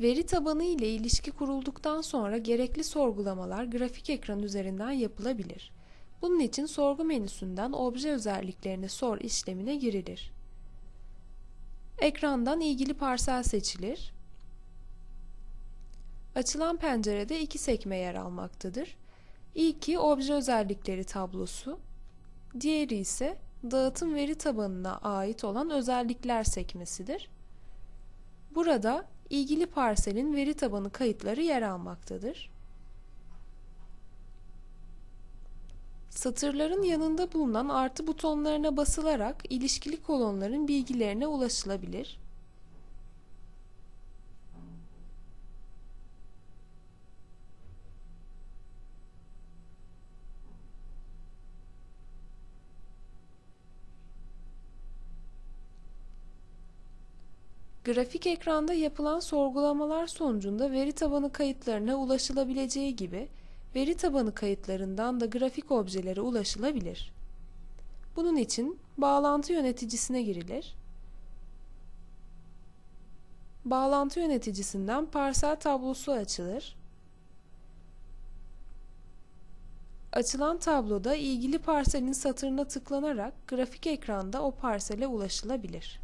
Veri tabanı ile ilişki kurulduktan sonra gerekli sorgulamalar grafik ekran üzerinden yapılabilir. Bunun için sorgu menüsünden obje özelliklerini sor işlemine girilir. Ekrandan ilgili parsel seçilir. Açılan pencerede iki sekme yer almaktadır. İlki obje özellikleri tablosu, diğeri ise dağıtım veri tabanına ait olan özellikler sekmesidir. Burada ilgili parselin veri tabanı kayıtları yer almaktadır. Satırların yanında bulunan artı butonlarına basılarak ilişkili kolonların bilgilerine ulaşılabilir. Grafik ekranda yapılan sorgulamalar sonucunda veri tabanı kayıtlarına ulaşılabileceği gibi veri tabanı kayıtlarından da grafik objelere ulaşılabilir. Bunun için bağlantı yöneticisine girilir. Bağlantı yöneticisinden parsel tablosu açılır. Açılan tabloda ilgili parselin satırına tıklanarak grafik ekranda o parsele ulaşılabilir.